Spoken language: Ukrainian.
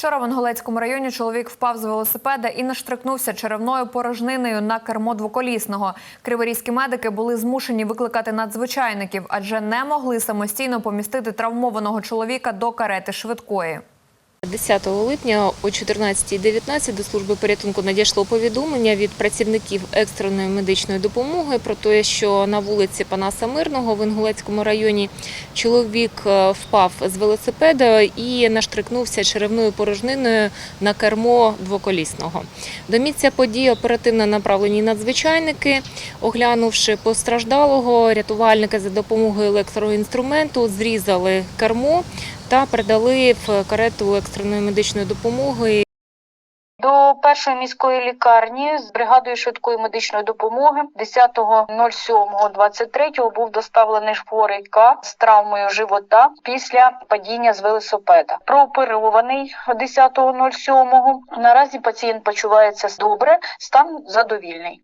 Вчора в Анголецькому районі чоловік впав з велосипеда і наштрикнувся черевною порожниною на кермо двоколісного. Криворізькі медики були змушені викликати надзвичайників, адже не могли самостійно помістити травмованого чоловіка до карети швидкої. 10 липня о 14.19 до служби порятунку надійшло повідомлення від працівників екстреної медичної допомоги про те, що на вулиці Панаса Мирного в Інгулецькому районі чоловік е, впав з велосипеда і наштрикнувся черевною порожниною на кермо двоколісного. До місця події оперативно направлені надзвичайники. Оглянувши постраждалого, рятувальники за допомогою електроінструменту зрізали кермо та передали в карету екстреної медичної допомоги. До першої міської лікарні з бригадою швидкої медичної допомоги 10.07.23 був доставлений хворий К з травмою живота після падіння з велосипеда. Прооперований 10.07. Наразі пацієнт почувається добре, стан задовільний.